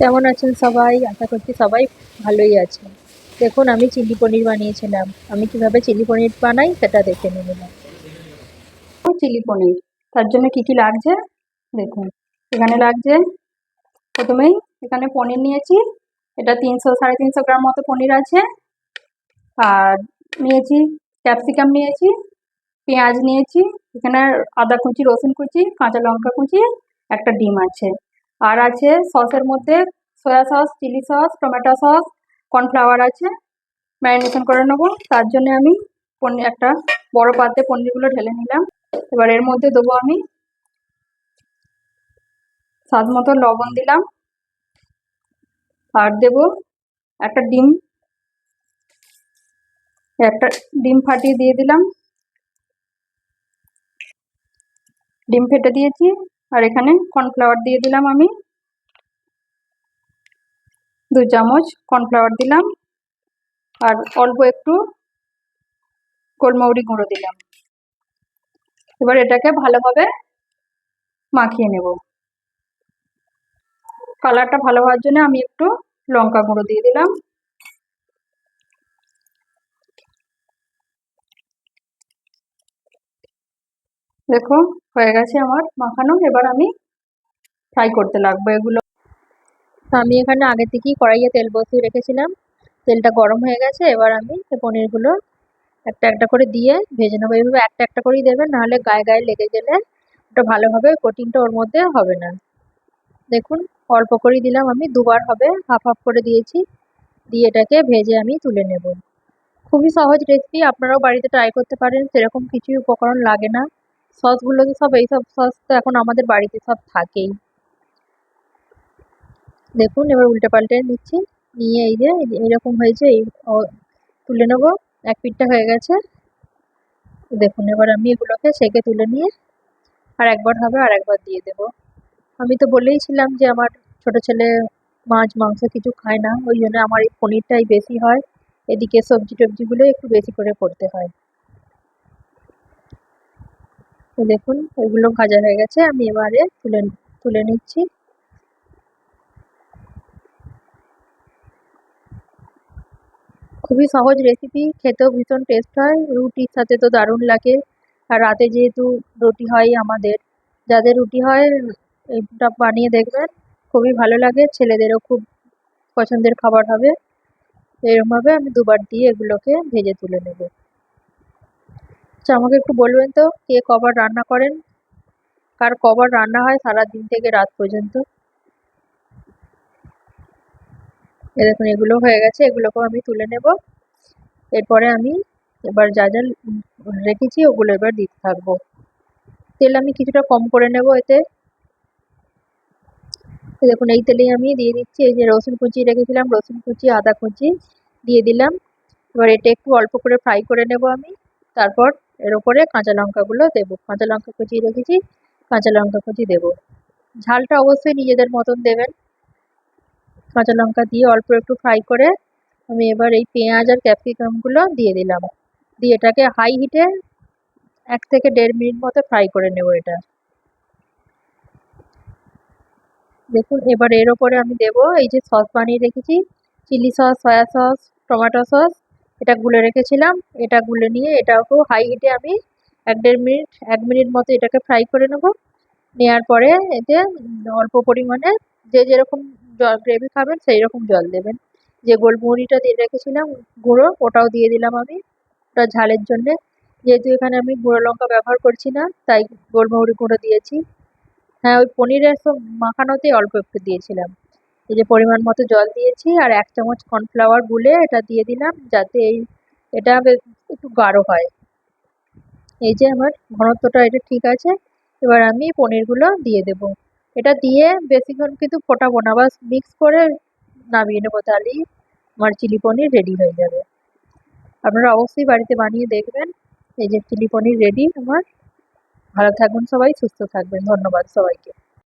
কেমন আছেন সবাই? আশা করছি সবাই ভালোই আছেন। দেখুন, আমি চিলি পনির বানিয়েছিলাম। আমি কীভাবে চিলি পনির বানাই সেটা দেখে নিলাম চিলি পনির। তার জন্য কি কি লাগছে? দেখুন, এখানে লাগছে প্রথমেই এখানে পনির নিয়েছি। এটা তিনশো, সাড়ে তিনশো গ্রাম মতো পনির আছে। আর নিয়েছি ক্যাপসিকাম নিয়েছি, পেঁয়াজ নিয়েছি, এখানে আদা কুচি, রসুন কুচি, কাঁচা লঙ্কা কুচি, একটা ডিম আছে। আর আছে সসের মধ্যে soya sauce, chilli sauce, tomato sauce, cornflour আছে। ম্যারিনেশন করে নেব। তার জন্য আমি পনির, একটা বড় পাত্রে পনিরগুলো ঢেলে নিলাম। এবার এর মধ্যে দেবো আমি স্বাদ মতো লবণ দিলাম। আর দেব একটা ডিম। একটা ডিম ফাটিয়ে দিয়ে দিলাম। ডিম ফেটে দিয়েছি। আর এখানে কর্নফ্লাওয়ার দিয়ে দিলাম আমি। দু চামচ কর্নফ্লাওয়ার দিলাম। আর অল্প একটু গোলমৌরি গুঁড়ো দিলাম। এবার এটাকে ভালোভাবে মাখিয়ে নেব। কালারটা ভালো হওয়ার জন্য আমি একটু লঙ্কা গুঁড়ো দিয়ে দিলাম। দেখো হয়ে গেছে আমার মাখানো। এবার আমি ফ্রাই করতে লাগবো এগুলো। তো আমি এখানে আগে থেকেই কড়াইয়ে তেল বসিয়ে রেখেছিলাম। তেলটা গরম হয়ে গেছে, এবার আমি পনিরগুলো একটা একটা করে দিয়ে ভেজে নেব। এইভাবে একটা একটা করেই দেবেন, নাহলে গায়ে গায়ে লেগে গেলে ওটা ভালোভাবে কোটিংটা ওর মধ্যে হবে না। দেখুন, অল্প করেই দিলাম আমি, দুবার হবে হাফ হাফ করে দিয়েছি। দিয়ে এটাকে ভেজে আমি তুলে নেব। খুবই সহজ রেসিপি আপনারাও বাড়িতে ট্রাই করতে পারেন, সেরকম কিছুই উপকরণ লাগে না। সসগুলো তো সব, এইসব সস তো এখন আমাদের বাড়িতে সব থাকেই। দেখুন, এবার উল্টে পাল্টে নিচ্ছি নিয়ে এই যে এইরকম হয়েছে, এই তুলে নেব। এক পিঠটা হয়ে গেছে। দেখুন, এবার আমি এগুলোকে সেকে তুলে নিয়ে আর একবার হবে আর একবার দিয়ে দেব। আমি তো বলেইছিলাম যে আমার ছোট ছেলে মাছ, মাংস কিছু খায় না, ওই জন্য আমার এই পনিরটাই বেশি হয়। এদিকে সবজি টবজিগুলো একটু বেশি করে করতে হয়। দেখুন ওইগুলো ভাজা হয়ে গেছে। আমি এবারে তুলে তুলে নিচ্ছি। খুবই সহজ রেসিপি খেতেও ভীষণ টেস্ট হয়। রুটির সাথে তো দারুণ লাগে। আর রাতে যেহেতু রুটি হয় আমাদের, যাদের রুটি হয় এটা বানিয়ে দেখবেন, খুবই ভালো লাগে। ছেলেদেরও খুব পছন্দের খাবার হবে। এরমভাবে আমি দুবার দিয়ে এগুলোকে ভেজে তুলে নেব। আচ্ছা আমাকে একটু বলবেন তো, কে কবার রান্না করেন? কার কবার রান্না হয় সারা দিন থেকে রাত পর্যন্ত? এ দেখুন, এগুলো হয়ে গেছে, এগুলোকেও আমি তুলে নেব। এরপরে আমি এবার যা যা রেখেছি, ওগুলো এবার দিতে থাকব। তেল আমি কিছুটা কম করে নেব এতে। দেখুন, এই তেলেই আমি দিয়ে দিচ্ছি, এই যে রসুন কুচি রেখেছিলাম, রসুন কুচি, আদা কুচি দিয়ে দিলাম। এবার এটা একটু অল্প করে ফ্রাই করে নেব আমি। তারপর এর উপরে কাঁচা লঙ্কাগুলো দেবো। কাঁচা লঙ্কা কুচি রেখেছি, কাঁচা লঙ্কা কুচি দেবো। ঝালটা অবশ্যই নিজেদের মতন দেবেন। কাঁচা লঙ্কা দিয়ে অল্প একটু ফ্রাই করে আমি এবার এই পেঁয়াজ আর ক্যাপসিকামগুলো দিয়ে দিলাম। দিয়ে এটাকে হাই হিটে এক থেকে দেড় মিনিট মতো ফ্রাই করে নেব এটা। দেখুন, এবার এর ওপরে আমি দেব এই যে সস বানিয়ে রেখেছি। Chilli sauce soya sauce tomato sauce এটা গুলে রেখেছিলাম, এটা গুলে নিয়ে এটাকেও হাই হিটে আমি এক দেড় মিনিট, এক মিনিট মতো এটাকে ফ্রাই করে নেব। নেওয়ার পরে এতে অল্প পরিমাণে যে যেরকম জল গ্রেভি খাবেন সেই রকম জল দেবেন। যে গোলমরিচটা দিয়ে রেখেছিলাম, গুঁড়ো, ওটাও দিয়ে দিলাম আমি ওটা ঝালের জন্যে। যেহেতু এখানে আমি গুঁড়ো লঙ্কা ব্যবহার করছি না, তাই গোলমরিচ গুঁড়ো দিয়েছি। হ্যাঁ ওই পনিরের সব মাখানোতেই অল্প একটু দিয়েছিলাম। এই যে পরিমাণ মতো জল দিয়েছি আর এক চামচ কর্নফ্লাওয়ার গুলে এটা দিয়ে দিলাম যাতে এই, এটা একটু গাঢ় হয়। এই যে আমার ঘনত্বটা এটা ঠিক আছে, এবার আমি পনিরগুলো দিয়ে দেব। এটা দিয়ে বেশিক্ষণ কিন্তু ফোটাবো না, বাস মিক্স করে নামিয়ে নেব, তাহলেই আমার চিলি পনির রেডি হয়ে যাবে। আপনারা অবশ্যই বাড়িতে বানিয়ে দেখবেন। এই যে চিলি পনির রেডি আমার। ভালো থাকবেন সবাই, সুস্থ থাকবেন। ধন্যবাদ সবাইকে।